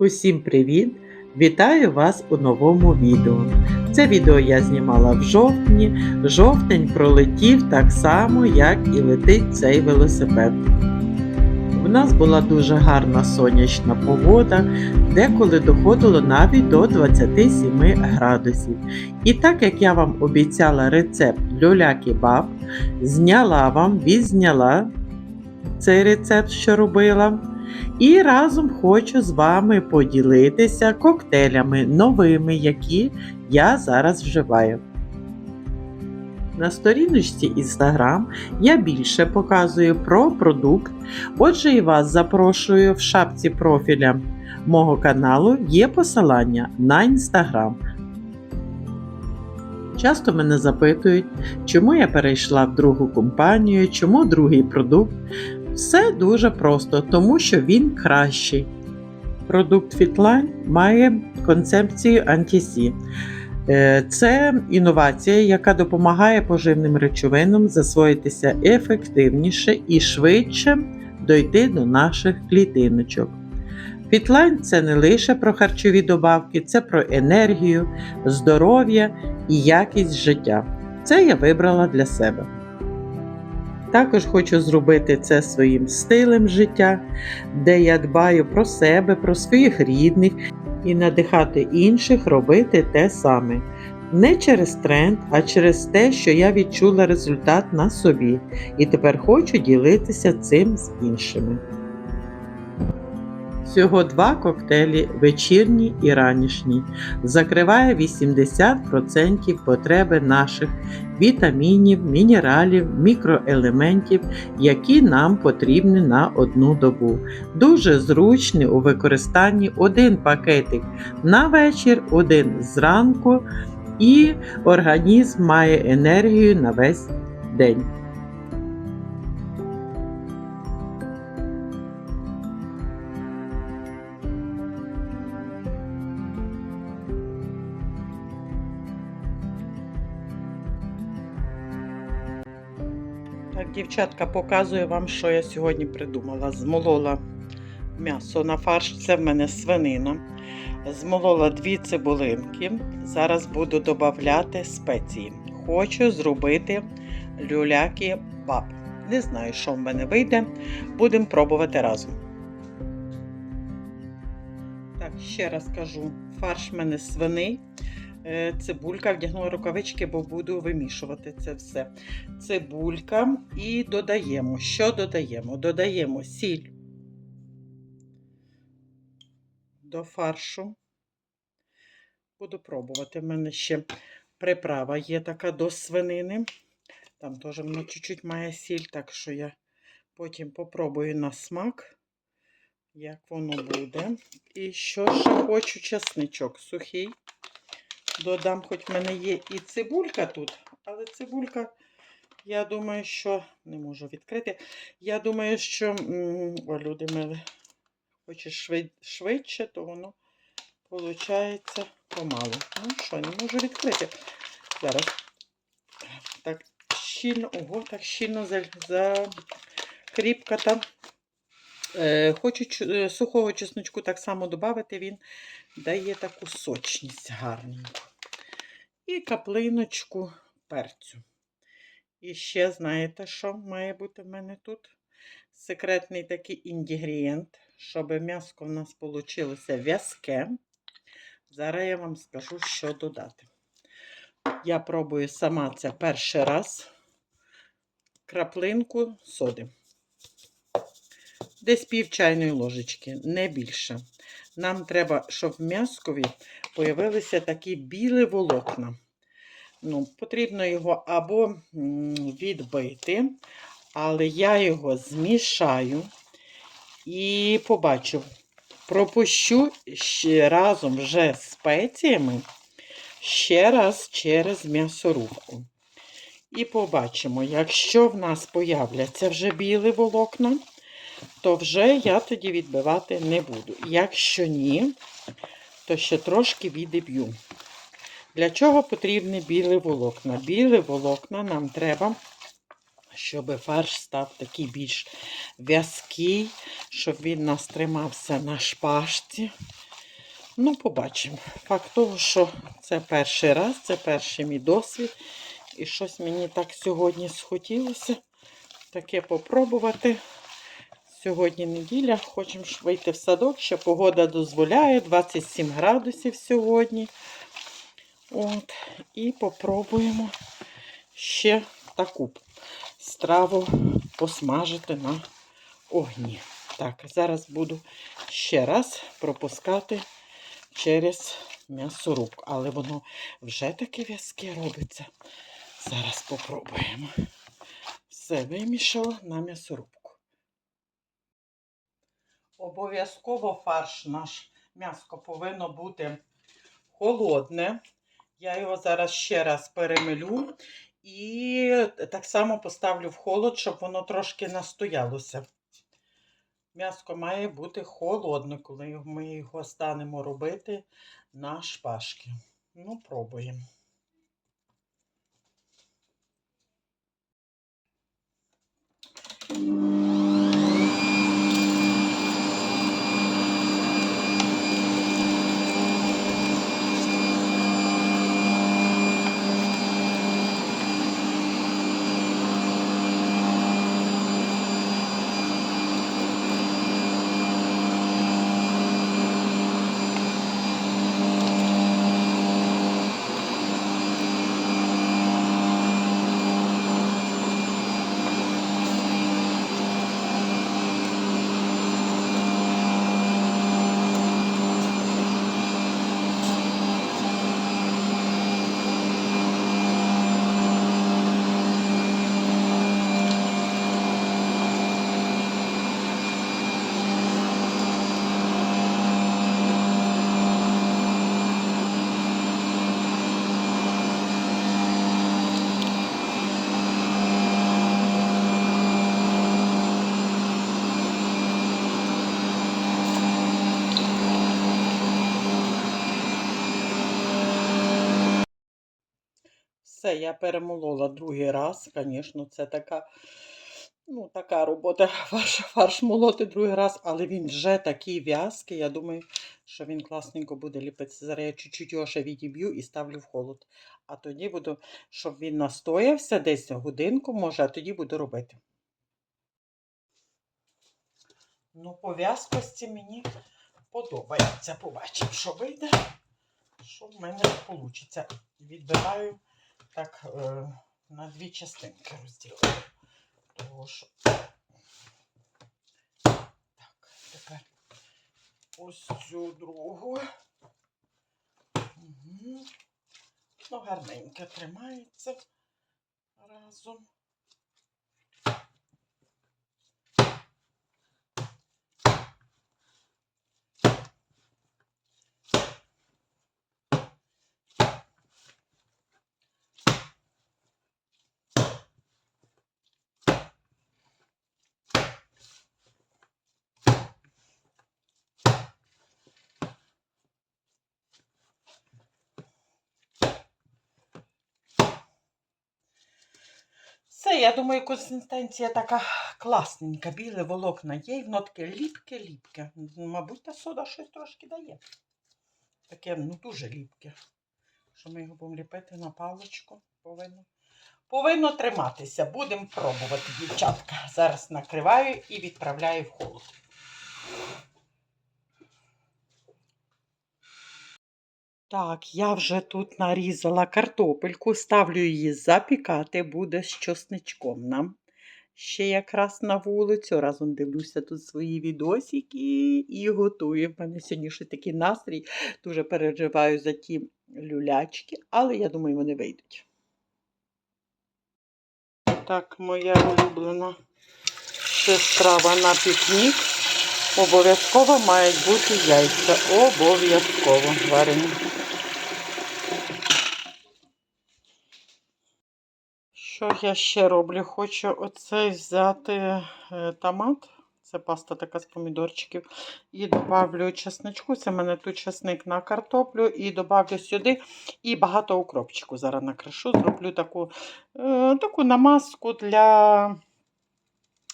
Усім привіт! Вітаю вас у новому відео. Це відео я знімала в жовтні. Жовтень пролетів так само, як і летить цей велосипед. У нас була дуже гарна сонячна погода, деколи доходило навіть до 27 градусів. І так як я вам обіцяла рецепт люля-кебаб, зняла вам, відзняла цей рецепт, що робила. І разом хочу з вами поділитися коктейлями новими, які я зараз вживаю. На сторіночці Instagram я більше показую про продукт. Отже, і вас запрошую в шапці профіля мого каналу є посилання на Instagram. Часто мене запитують, чому я перейшла в другу компанію, чому другий продукт. Все дуже просто, тому що він кращий. Продукт Fitline має концепцію Anti-C. Е, Це інновація, яка допомагає поживним речовинам засвоїтися ефективніше і швидше дойти до наших клітиночок. Фітлайн це не лише про харчові добавки, це про енергію, здоров'я і якість життя. Це я вибрала для себе. Також хочу зробити це своїм стилем життя, де я дбаю про себе, про своїх рідних і надихати інших робити те саме. Не через тренд, а через те, що я відчула результат на собі, і тепер хочу ділитися цим з іншими. Всього два коктейлі вечірній і ранішній. Закриває 80% потреби наших вітамінів, мінералів, мікроелементів, які нам потрібні на одну добу. Дуже зручний у використанні один пакетик на вечір, один зранку, і організм має енергію на весь день. Дівчатка, показую вам, що я сьогодні придумала. Змолола м'ясо на фарш, це в мене свинина. Змолола дві цибулинки. Зараз буду додати спеції. Хочу зробити люляки баб. Не знаю, що в мене вийде. Будемо пробувати разом. Так, ще раз кажу, фарш в мене свиний. Е, Цибулька, вдягнула рукавички, бо буду вимішувати це все. Цибулька і додаємо. Що додаємо? Додаємо сіль до фаршу. Буду пробувати. В мене ще приправа є така до свинини. Там теж воно чуть-чуть має сіль, так що я потім попробую на смак, як воно буде. І що ще хочу чесничок сухий додам, хоч в мене є і цибулька тут, але цибулька, я думаю, що не можу відкрити. Я думаю, що о, люди мили, швид, швидше, то воно виходить помалу. Ну що, не можу відкрити. Зараз так щільно, ого, так щільно закріпката. Е, хочу е, сухого чесночку так само додати, він дає таку сочність гарненьку. І каплиночку перцю. І ще, знаєте, що має бути в мене тут? Секретний такий інгредієнт, щоб м'яско в нас вийшло в'язке. Зараз я вам скажу, що додати. Я пробую сама це перший раз краплинку соди. Десь пів чайної ложечки, не більше. Нам треба, щоб в м'язкові появилися такі білі волокна. Ну, Потрібно його або відбити, але я його змішаю і побачу, пропущу ще разом вже з спеціями ще раз через м'ясорубку. І побачимо, якщо в нас появляться вже білі волокна, то вже я тоді відбивати не буду. Якщо ні, то ще трошки відіб'ю. Для чого потрібні білі волокна? Білі волокна нам треба, щоб фарш став такий більш в'язкий, щоб він нас тримався на шпажці. Ну, побачимо. Факт того, що це перший раз, це перший мій досвід. І щось мені так сьогодні схотілося таке попробувати. Сьогодні неділя, хочемо вийти в садок, ще погода дозволяє, 27 градусів сьогодні. От, і попробуємо ще таку страву посмажити на огні. Так, зараз буду ще раз пропускати через м'ясорубку. Але воно вже таке в'язке робиться. Зараз попробуємо. Все вимішала на м'ясорубку. Обов'язково фарш наш м'яско повинно бути холодне. Я його зараз ще раз перемелю і так само поставлю в холод, щоб воно трошки настоялося. М'яско має бути холодне, коли ми його станемо робити на шпажки. Ну, пробуємо. Все, я перемолола другий раз. Звісно, це така, ну, така робота фарш, фарш молоти другий раз, але він вже такий в'язкий. Я думаю, що він класненько буде ліпитися. Зараз я чуть-чуть його ще відіб'ю і ставлю в холод. А тоді буду, щоб він настоявся десь годинку, може, а тоді буду робити. Ну, по в'язкості мені подобається. Побачимо, що вийде, що в мене вийде. Відбираю так е, на дві частинки розділити. Того що. Так, тепер ось цю другу. Угу. Ну, гарненько тримається разом. Все, я думаю, консистенція така класненька. Біле волокна є, і воно таке ліпке-ліпке. Мабуть, та сода щось трошки дає. Таке, ну, дуже ліпке. Що ми його будемо ліпити на паличку, повинно. Повинно триматися. Будемо пробувати, дівчатка. Зараз накриваю і відправляю в холод. Так, я вже тут нарізала картопельку, ставлю її запікати, буде з чосничком нам. Ще якраз на вулицю. Разом дивлюся тут свої відосики і готую. В мене сьогодні ще такий настрій. Дуже переживаю за ті люлячки, але я думаю, вони вийдуть. Так, моя улюблена ще страва на пікнік. Обов'язково мають бути яйця. Обов'язково варені. Що я ще роблю? Хочу оцей взяти е, томат. Це паста така з помідорчиків. І добавлю чесничку. Це в мене тут чесник на картоплю. І добавлю сюди і багато укропчику. Зараз накришу. Зроблю таку е, таку намазку для,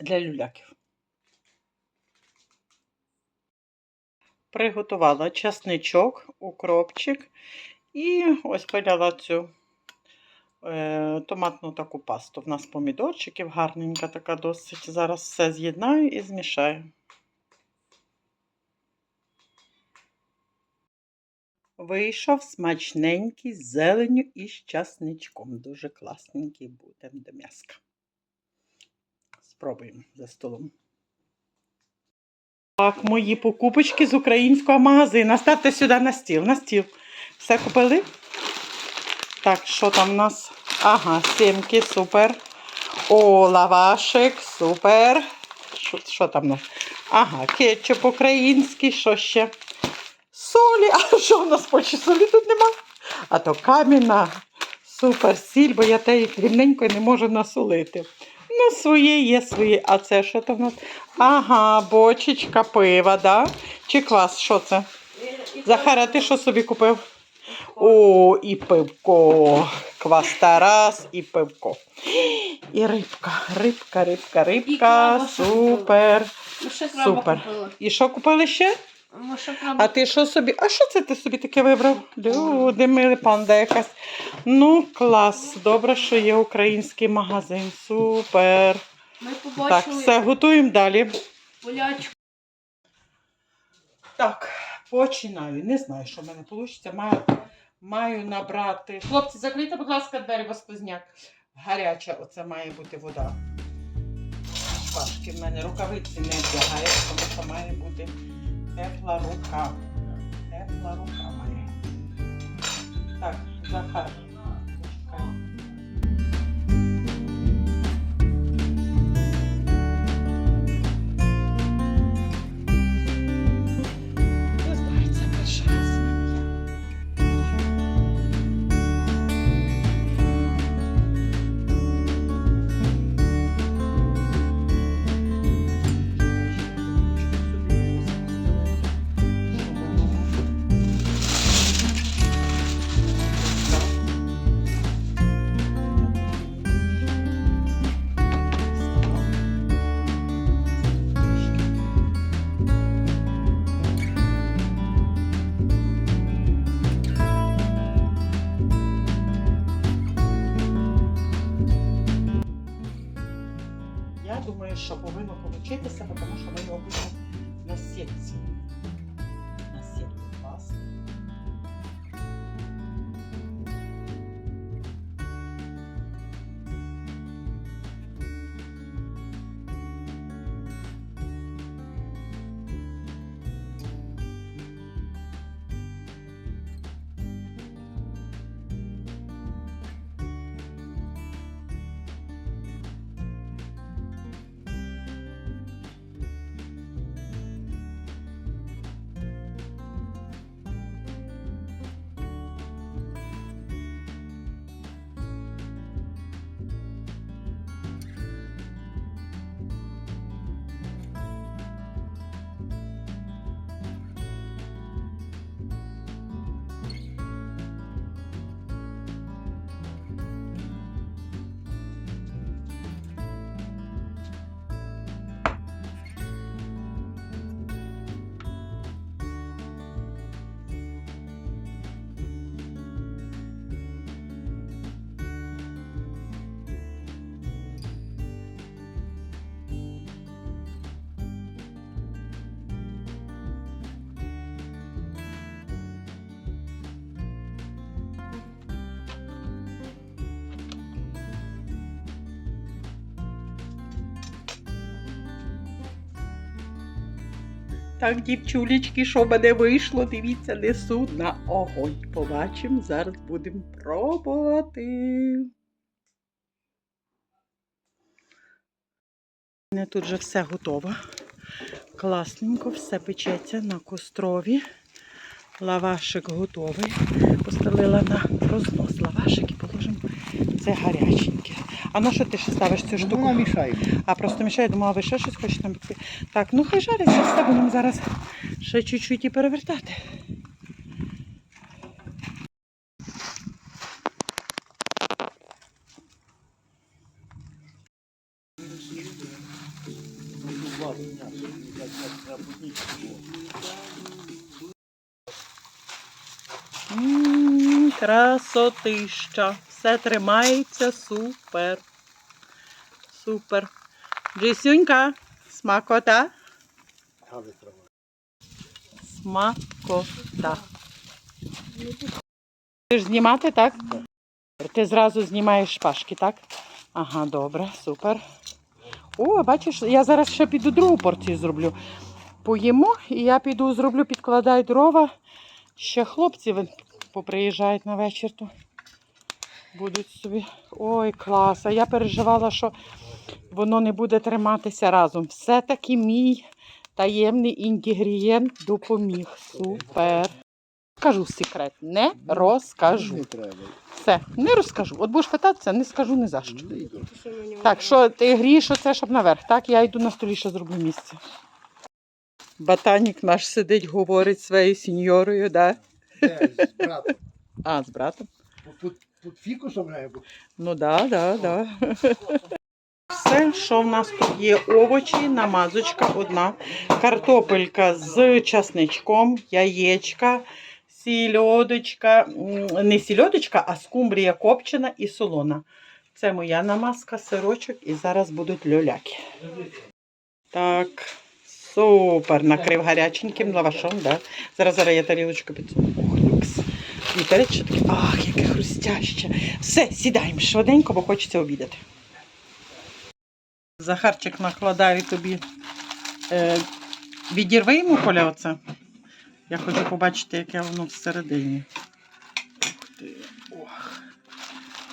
для люляків. Приготувала часничок, укропчик і ось поляла цю е, томатну таку пасту. В нас помідорчиків гарненька така досить. Зараз все з'єднаю і змішаю. Вийшов смачненький з зеленю і з часничком. Дуже класненький буде до м'яска. Спробуємо за столом. Так, мої покупочки з українського магазину. Ставте сюди на стіл. На стіл. Все купили? Так, що там у нас? Ага, сімки, супер. О, лавашик, супер. Що, що там у нас? Ага, кетчуп український, що ще? Солі. А що у нас почі солі тут нема? А то кам'яна. Супер сіль, бо я те рівненько не можу насолити. Ну, своє є своє. А це що там у нас? Ага, бочечка пива, да? Чи квас? Що це? Захара, ти що собі купив? О, і пивко. Квас Тарас і пивко. І рибка, рибка, рибка, рибка. Супер. Краба Супер. І що купили ще? Краба А ти що собі? А що це ти собі таке вибрав? Люди, мили панда якась. Ну, клас. Добре, що є український магазин. Супер. Ми Так, все, готуємо далі. полячку. Так, починаю. Не знаю, що в мене вийде. Маю, маю набрати. Хлопці, закрийте, будь ласка, двері, бо сквозняк. Гаряча, оце має бути вода. Пашки в мене рукавиці не вдягає, тому що має бути Eflaron K. o carro, mas. Tá, já faz. Так, дівчулечки, що мене вийшло, дивіться, несу на огонь. Побачимо, зараз будемо пробувати. У мене тут вже все готово. Класненько, все печеться на кострові. Лавашик готовий. Постелила на рознос лавашик і положимо це гаряченьке. А на що ти ще ставиш цю штуку? Вона мішає. А просто мішає, думала, ви ще щось хочете там пекти. Так, ну хай жариться, все будемо зараз ще чуть-чуть і перевертати. Ну, Красотища. Все тримається супер. Супер. Джисюнька, смакота. Смакота. Ти ж знімати, так? Ти зразу знімаєш шпажки, так? Ага, добре, супер. О, бачиш, я зараз ще піду другу порцію зроблю. Поїмо, і я піду зроблю, підкладаю дрова. Ще хлопці поприїжджають на вечір. То будуть собі. Ой, клас. А я переживала, що воно не буде триматися разом. Все-таки мій таємний інгредієнт допоміг. Супер. Скажу секрет, не розкажу. Не треба. Все, не розкажу. От будеш питатися, не скажу ні за що. Так, що ти грієш оце, щоб наверх. Так, я йду на столі, ще зроблю місце. Ботанік наш сидить, говорить своєю сеньорою, да? Де, з братом. А, з братом. Під, під фікусом має бути. Ну да, да, да. Все, що в нас тут є овочі, намазочка одна, картопелька з часничком, яєчка, сільодочка, не сільодочка, а скумбрія копчена і солона. Це моя намазка, сирочок і зараз будуть люляки. Так, супер. Накрив гаряченьким лавашом, да. Зараз зараз я тарілочку підсуну. Ох, люкс. Що таке. Ах, яке хрустяще. Все, сідаємо швиденько, бо хочеться обідати. Захарчик накладаю тобі. Е, відірви йому коля оце. Я хочу побачити, яке воно всередині. Ух ти. Ох.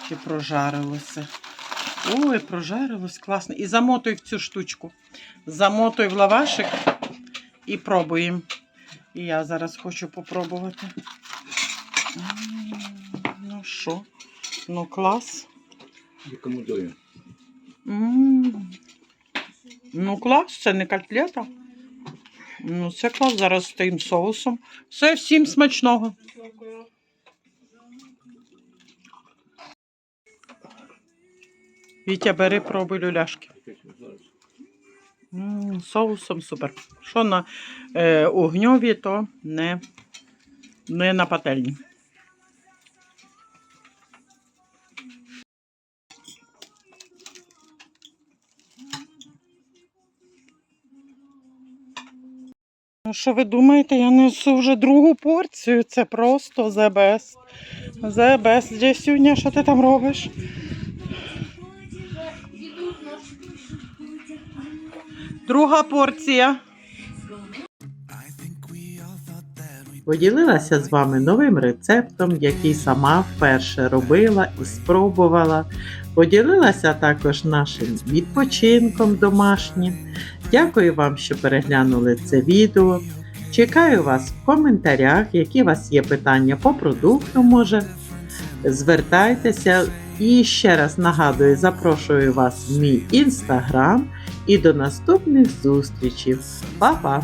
Чи прожарилося. Ой, прожарилось класно. І замотуй в цю штучку. Замотуй в лавашик і пробуємо. І я зараз хочу попробувати. Ну що? Ну клас. Рекомендую. Ну, клас, це не котлета. Ну, це клас зараз з тим соусом. Все, всім смачного. Вітя, бери пробуй люляшки. М, соусом супер. Що на е, огньові, то не, не на пательні. Ну, що ви думаєте, я несу вже другу порцію. Це просто the best. The best. Джесюня, що ти там робиш? Друга порція. Поділилася з вами новим рецептом, який сама вперше робила і спробувала. Поділилася також нашим відпочинком домашнім. Дякую вам, що переглянули це відео. Чекаю вас в коментарях, які у вас є питання по продукту, може. Звертайтеся і ще раз нагадую, запрошую вас в мій інстаграм і до наступних зустрічей. Па-па!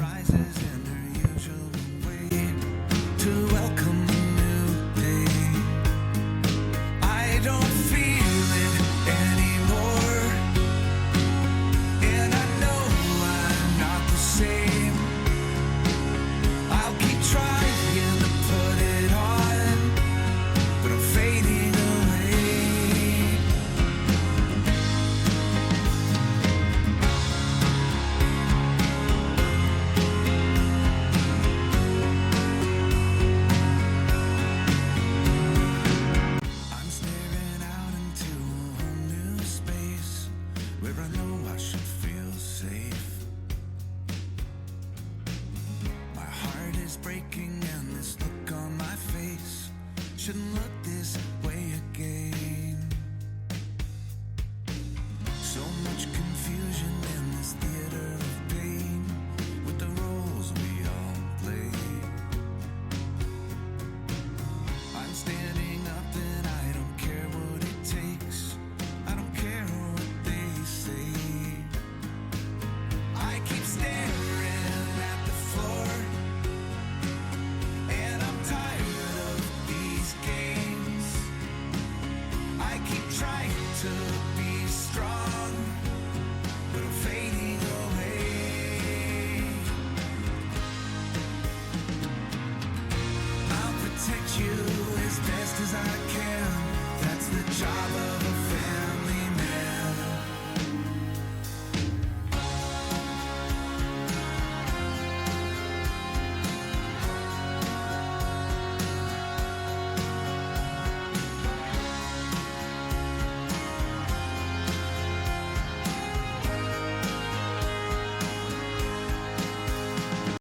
breaking